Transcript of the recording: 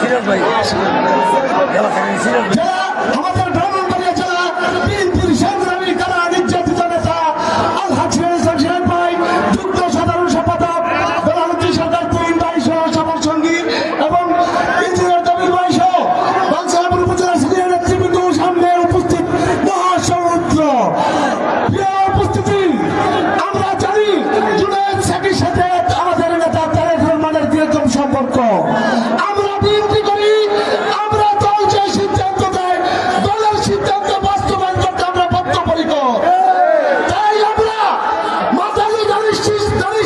সিরাজ ভাই। সিরাজ ভাই। আমাদের ব্রাহ্মণবাড়িয়া জেলা বিএনপির সংগ্রামী কারা নির্যাতিত নেতা আলহাজ সিরাজ সিরাজ ভাই, যুগ্ম সাধারণ সম্পাদক প্রধানমন্ত্রী সরকার তিন ভাই সহ সফর সঙ্গী এবং ইঞ্জিনিয়ার দবির ভাই সহ বাংসাপুর উপজেলা সিনিয়র নেতৃবৃন্দ সামনে উপস্থিত মহাসমুদ্র। উপস্থিতি, আমরা জানি জুনায়দ সাকির সাথে আমাদের নেতা তারেক রহমানের দীর্ঘতম সম্পর্ক। তারই